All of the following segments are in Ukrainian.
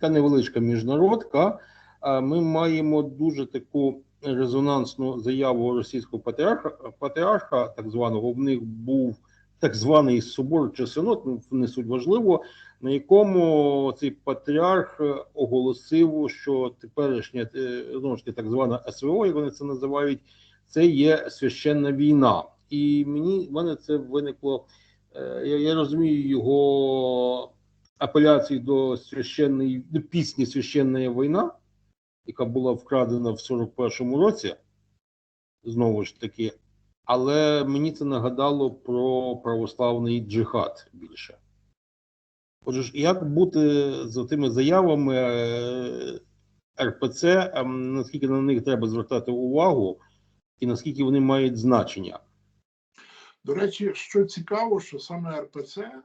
така невеличка міжнародка. Ми маємо дуже таку резонансну заяву російського патріарха, патріарха, так званого. В них був так званий собор чи синод, ну не суть важливо, на якому цей патріарх оголосив, що теперішня таки так звана СВО, як вони це називають, це є священна війна. І мені в мене це виникло. е, Я, я розумію його апеляції до священної до пісні Священна війна, яка була вкрадена в 41-му році. Знову ж таки, але мені це нагадало про православний джихад більше. Отже, як бути з тими заявами е, РПЦ, наскільки на них треба звертати увагу, і наскільки вони мають значення? До речі, що цікаво, що саме РПЦ е,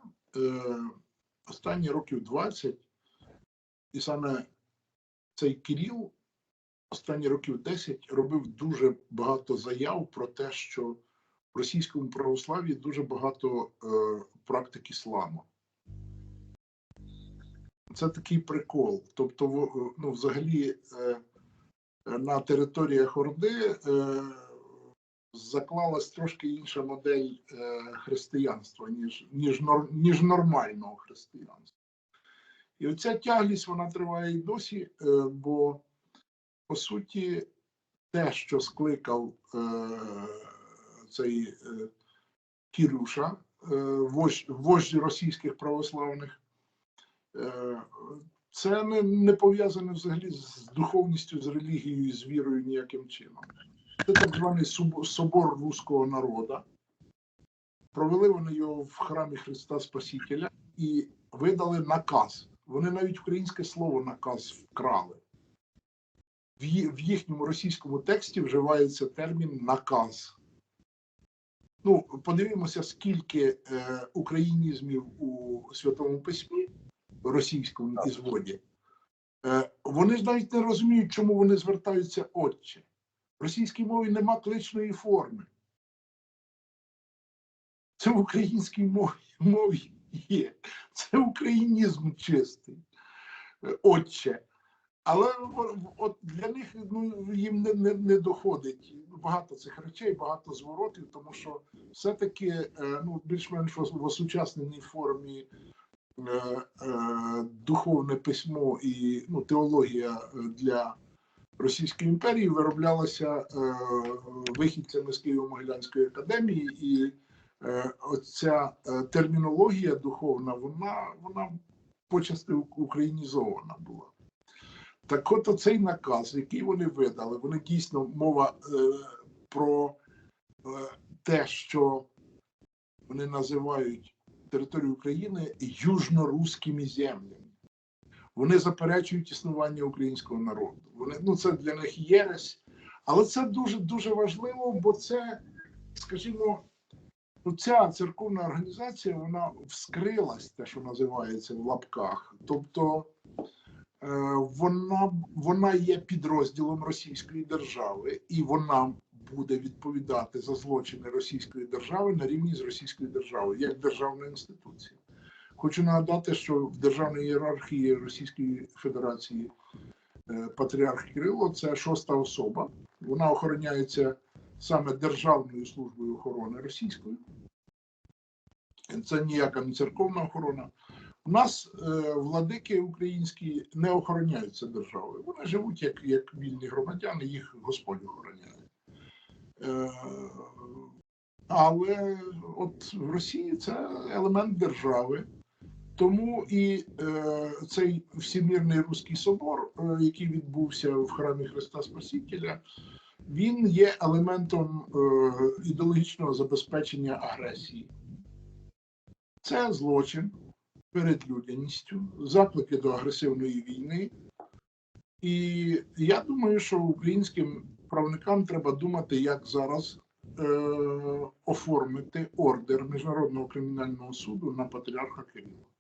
останні років 20, і саме цей Кирил останні років 10 робив дуже багато заяв про те, що в російському православ'ї дуже багато е, практик ісламу. Це такий прикол. Тобто, ну, взагалі, е, на територіях Орди е, заклалась трошки інша модель е, християнства, ніж, ніж, ніж нормального християнства. І оця тяглість вона триває і досі, е, бо по суті, те, що скликав е, цей е, Кірюша, е, вождь, вождь російських православних, е, це не, не пов'язане взагалі з духовністю, з релігією, з вірою ніяким чином. Це так званий собор руського народу. Провели вони його в храмі Христа Спасителя і видали наказ. Вони навіть українське слово наказ вкрали. В, їхньому російському тексті вживається термін наказ. Ну, подивимося, скільки е, українізмів у Святому Письмі російському ізводі. Е, вони ж навіть не розуміють, чому вони звертаються отче. В російській мові нема кличної форми. Це в українській мові, мові є. Це українізм чистий. Е, Отче. Але от для них ну, їм не, не, не доходить багато цих речей, багато зворотів, тому що все-таки е, ну, більш-менш в осучасненій формі е, духовне письмо і ну, теологія для Російської імперії вироблялася е, вихідцями з Києво-Могилянської академії, і е, оця е, термінологія духовна, вона, вона почасти українізована була. Так от оцей наказ, який вони видали, вони дійсно мова е, про е, те, що вони називають територію України южноруськими землями. Вони заперечують існування українського народу. Вони ну це для них єресь, але це дуже дуже важливо, бо це, скажімо, ну, ця церковна організація вона вскрилась, те, що називається в лапках. Тобто е, вона, вона є підрозділом Російської держави, і вона буде відповідати за злочини Російської держави на рівні з Російською державою як державна інституція. Хочу нагадати, що в державній ієрархії Російської Федерації е, патріарх Кирило це шоста особа. Вона охороняється саме Державною службою охорони російською. Це ніяка не церковна охорона. У нас е, владики українські не охороняються державою. Вони живуть як, як вільні громадяни, їх Господь охороняє. Е, але от в Росії це елемент держави. Тому і е, цей всемірний руський собор, е, який відбувся в храмі Христа Спасителя, він є елементом е, ідеологічного забезпечення агресії. Це злочин перед людяністю, заклики до агресивної війни. І я думаю, що українським правникам треба думати, як зараз е, оформити ордер Міжнародного кримінального суду на патріарха Кирила.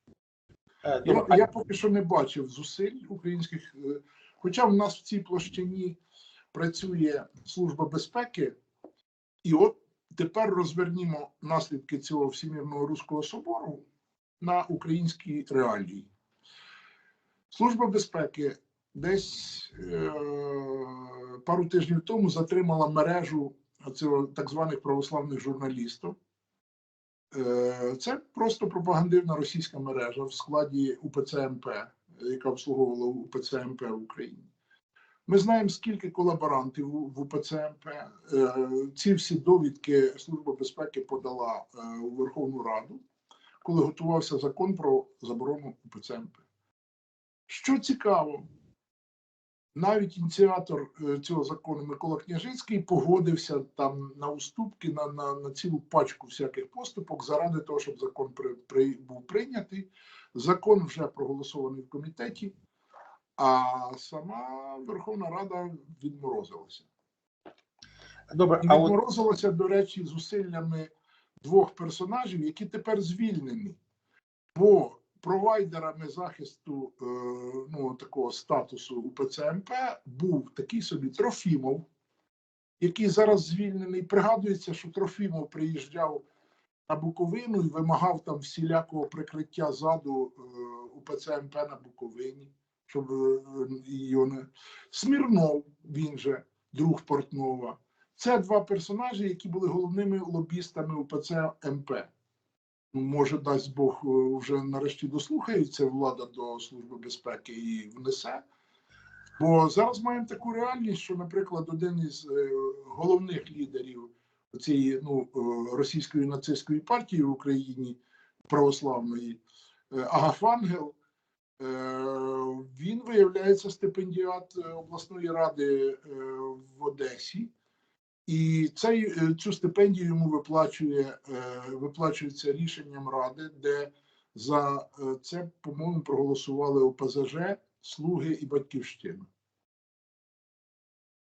Е, Я, я поки що не бачив зусиль українських, е, хоча в нас в цій площині працює Служба безпеки, і от тепер розвернімо наслідки цього Всемірного Руського собору на українські реалії. Служба безпеки десь е, пару тижнів тому затримала мережу цього так званих православних журналістів. Е, Це просто пропагандивна російська мережа в складі УПЦ МП, яка обслуговувала УПЦ МП в Україні. Ми знаємо, скільки колаборантів в УПЦ МП. Е, Ці всі довідки Служба безпеки подала е, у Верховну Раду, коли готувався закон про заборону УПЦ МП. Що цікаво, навіть ініціатор е, цього закону Микола Княжицький погодився там на уступки на, на, на цілу пачку всяких поступок заради того, щоб закон при, при, був прийнятий. Закон вже проголосований в комітеті, а сама Верховна Рада відморозилася. Добре, а от відморозилася, до речі, зусиллями двох персонажів, які тепер звільнені. Бо провайдерами захисту е, ну, такого статусу УПЦ МП був такий собі Трофімов, який зараз звільнений. Пригадується, що Трофімов приїжджав на Буковину і вимагав там всілякого прикриття заду е, УПЦ МП на Буковині, щоб е, його не Смірнов, він же друг Портнова. Це два персонажі, які були головними лобістами УПЦ МП. Може, дасть Бог, е, вже нарешті дослухається влада до Служби безпеки і внесе. Бо зараз маємо таку реальність, що, наприклад, один із е, головних лідерів цієї ну, е, російської нацистської партії в Україні православної Агафангел, він виявляється стипендіат обласної ради в Одесі. І цей, е, цю стипендію йому виплачує, е, виплачується рішенням ради, де за е, це, по-моєму, проголосували ОПЗЖ, Слуги і Батьківщина.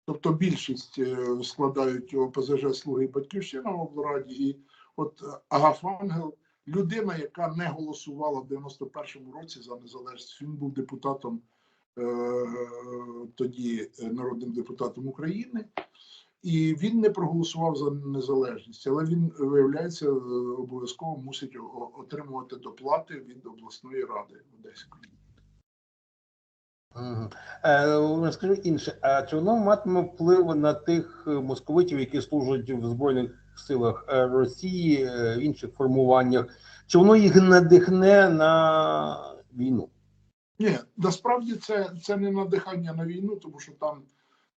Тобто більшість складають ОПЗЖ, Слуги і Батьківщина в облраді. І от Агафангел, людина, яка не голосувала в 91-му році за незалежність, він був депутатом тоді народним депутатом України. І він не проголосував за незалежність, але він виявляється е, обов'язково мусить отримувати доплати від обласної ради Одеської. Мгм. Е, розкажу інше, а чи воно матиме вплив на тих е, московитів, які служать в Збройних силах е, Росії, в інших формуваннях? Чи воно їх надихне на війну? Ні, насправді це, це не надихання на війну, тому що там,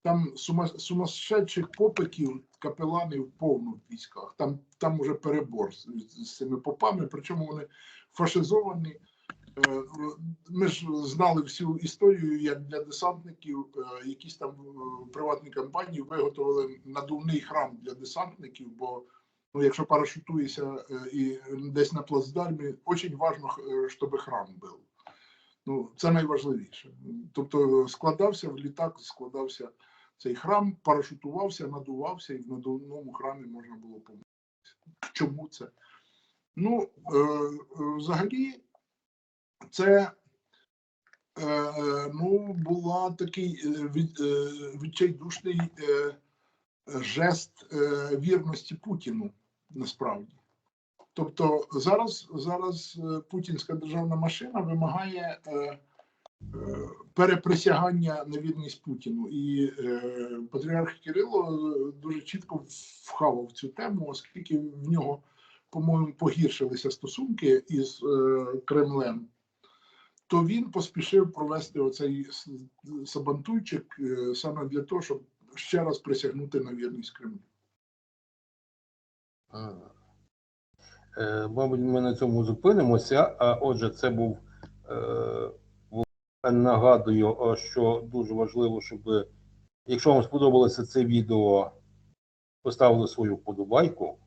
там сума, сумасшедших попиків, капеланів повно в військах. Там, там уже перебор з, з цими попами, причому вони фашизовані. Е, Ми ж знали всю історію, як для десантників е, якісь там е, приватні компанії виготовили надувний храм для десантників, бо ну, якщо парашутуєшся і десь на плацдармі, дуже важливо, щоб храм був. Ну, це найважливіше. Тобто складався в літак, складався цей храм, парашутувався, надувався, і в надувному храмі можна було помитися. Чому це? Ну, е, е, взагалі, це е, е, ну, була такий е, е, відчайдушний е, жест е, вірності Путіну насправді. Тобто зараз, зараз путінська державна машина вимагає е, переприсягання на вірність Путіну. І е, патріарх Кирило е, дуже чітко вхавав цю тему, оскільки в нього, по-моєму, погіршилися стосунки із е, Кремлем. То він поспішив провести оцей сабантуйчик саме для того, щоб ще раз присягнути на вірність Кремлю. Мабуть, ми на цьому зупинимося. А отже, це був е, нагадую, е, що дуже важливо, щоб якщо вам сподобалося це відео, поставили свою вподобайку,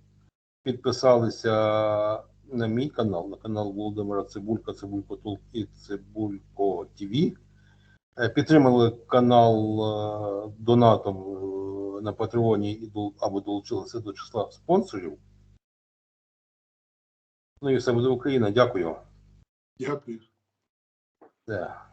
підписалися на мій канал, на канал Володимира Цибулька, Цибулько Толк і Цибулько ТВ. Е, Підтримали канал е, донатом на Патреоні або долучилися до числа спонсорів. Ну і все буде Україна. Дякую. Дякую. Да.